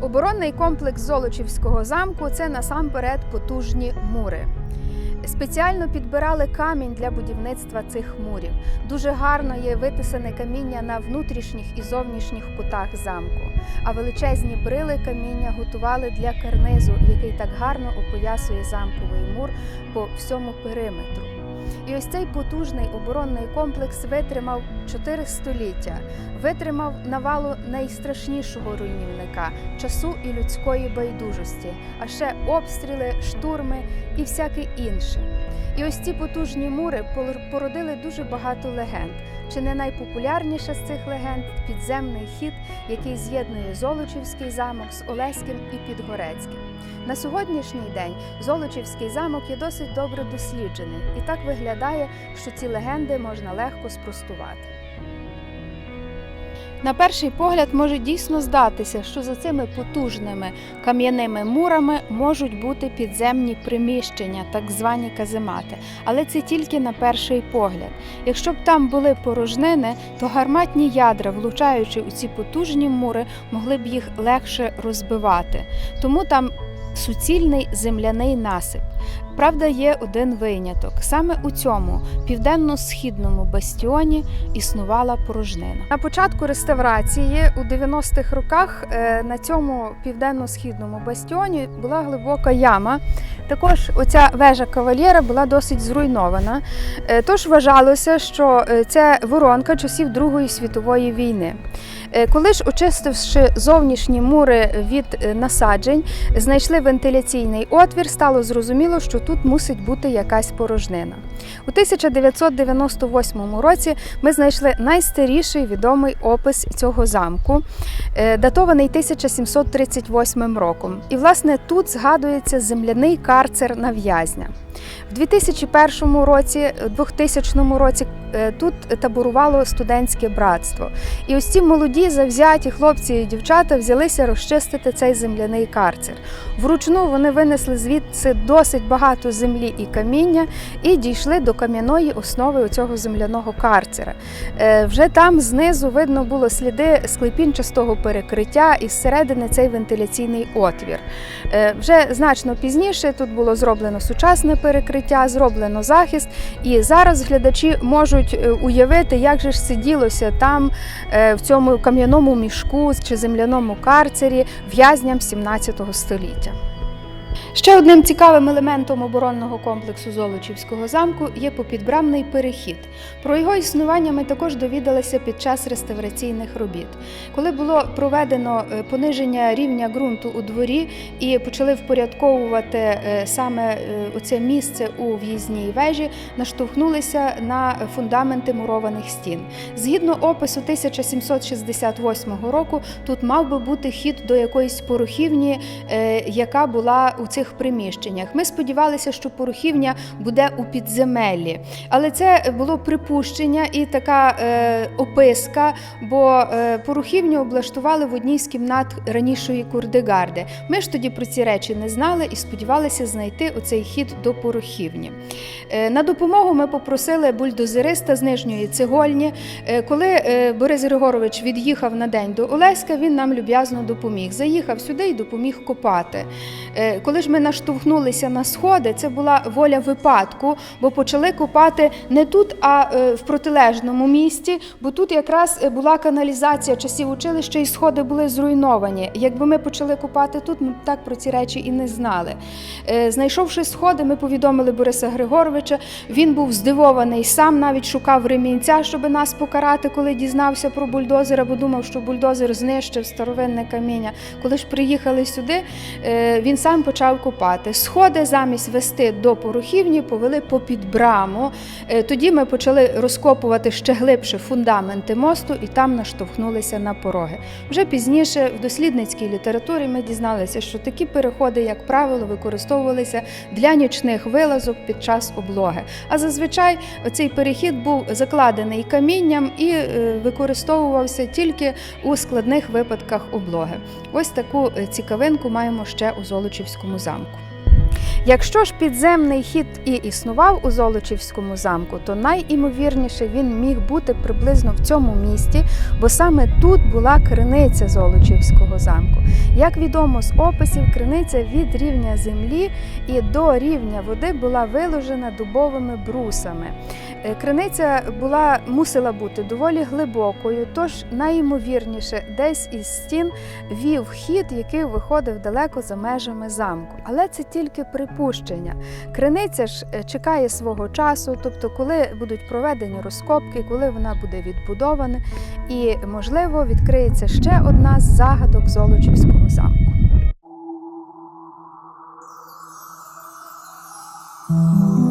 Оборонний комплекс Золочівського замку це насамперед потужні мури. Спеціально підбирали камінь для будівництва цих мурів. Дуже гарно є витисане каміння на внутрішніх і зовнішніх кутах замку. А величезні брили каміння готували для карнизу, який так гарно опоясує замковий мур по всьому периметру. І ось цей потужний оборонний комплекс витримав чотири століття, витримав навалу найстрашнішого руйнівника часу і людської байдужості, а ще обстріли, штурми і всяке інше. І ось ці потужні мури пор- породили дуже багато легенд. Чи не найпопулярніша з цих легенд підземний хід, який з'єднує Золочівський замок з Олеським і Підгорецьким. На сьогоднішній день Золочівський замок є досить добре досліджений, і так виглядає, що ці легенди можна легко спростувати. На перший погляд може дійсно здатися, що за цими потужними кам'яними мурами можуть бути підземні приміщення, так звані каземати. Але це тільки на перший погляд. Якщо б там були порожнини, то гарматні ядра, влучаючи у ці потужні мури, могли б їх легше розбивати. Тому там суцільний земляний насип. Правда, є один виняток. Саме у цьому південно-східному бастіоні існувала порожнина. На початку реставрації у 90-х роках е, на цьому південно-східному бастіоні була глибока яма. Також оця вежа кавальєра була досить зруйнована. Е, Тож вважалося, що е, це воронка часів Другої світової війни. Коли ж, очистивши зовнішні мури від насаджень, знайшли вентиляційний отвір, стало зрозуміло, що тут мусить бути якась порожнина. У 1998 році ми знайшли найстаріший відомий опис цього замку, е, датований 1738 роком. І, власне, тут згадується земляний карцер на в'язня. В 2001 році, 2000 році е, тут таборувало студентське братство. І ось ці молоді, завзяті хлопці і дівчата взялися розчистити цей земляний карцер. Вручну вони винесли звідси досить багато землі і каміння і дійшли до кам'яної основи цього земляного карцера. Е, Вже там знизу видно було сліди склепінчастого перекриття і зсередини цей вентиляційний отвір. Е, Вже значно пізніше тут було зроблено сучасне перекриття, зроблено захист, і зараз глядачі можуть е, уявити, як же ж сиділося там е, в цьому кам'яному мішку чи земляному карцері в'язням 17 століття. Ще одним цікавим елементом оборонного комплексу Золочівського замку є попідбрамний перехід. Про його існування ми також довідалися під час реставраційних робіт. Коли було проведено е, пониження рівня ґрунту у дворі і почали впорядковувати е, саме е, оце місце у в'їзній вежі, наштовхнулися на фундаменти мурованих стін. Згідно опису 1768 року, тут мав би бути хід до якоїсь порохівні, яка була у цих приміщеннях. Ми сподівалися, що порохівня буде у підземеллі, але це було припущення і така е, описка, бо е, порохівню облаштували в одній з кімнат ранішої курдегарди. Ми ж тоді про ці речі не знали і сподівалися знайти оцей хід до порохівні. Е, На допомогу ми попросили бульдозериста з нижньої цегольні. Е, Коли е, Борис Григорович від'їхав на день до Олеська, він нам люб'язно допоміг. Заїхав сюди і допоміг копати. Е, Коли ж ми наштовхнулися на сходи, це була воля випадку, бо почали копати не тут, а е, в протилежному місці, бо тут якраз е, була каналізація часів училища, і сходи були зруйновані. Якби ми почали копати тут, ми так про ці речі і не знали. Е, Знайшовши сходи, ми повідомили Бориса Григоровича. Він був здивований, сам навіть шукав ремінця, щоб нас покарати, коли дізнався про бульдозера, бо думав, що бульдозер знищив старовинне каміння. Коли ж приїхали сюди, він сам почав копати. Сходи замість вести до порохівні повели попід браму. Е, Тоді ми почали розкопувати ще глибше фундаменти мосту і там наштовхнулися на пороги. Вже пізніше в дослідницькій літературі ми дізналися, що такі переходи, як правило, використовувалися для нічних вилазок під час облоги. А зазвичай цей перехід був закладений камінням і е, використовувався тільки у складних випадках облоги. Ось таку е, цікавинку маємо ще у Золочівському замку. Якщо ж підземний хід і існував у Золочівському замку, то найімовірніше він міг бути приблизно в цьому місті, бо саме тут була криниця Золочівського замку. Як відомо з описів, криниця від рівня землі і до рівня води була виложена дубовими брусами. Е, Криниця була мусила бути доволі глибокою, тож найімовірніше десь із стін вів хід, який виходив далеко за межами замку. Але це тільки припущення. Криниця ж е, чекає свого часу, тобто, коли будуть проведені розкопки, коли вона буде відбудована, і можливо відкриється ще одна з загадок Золочівського замку. Thank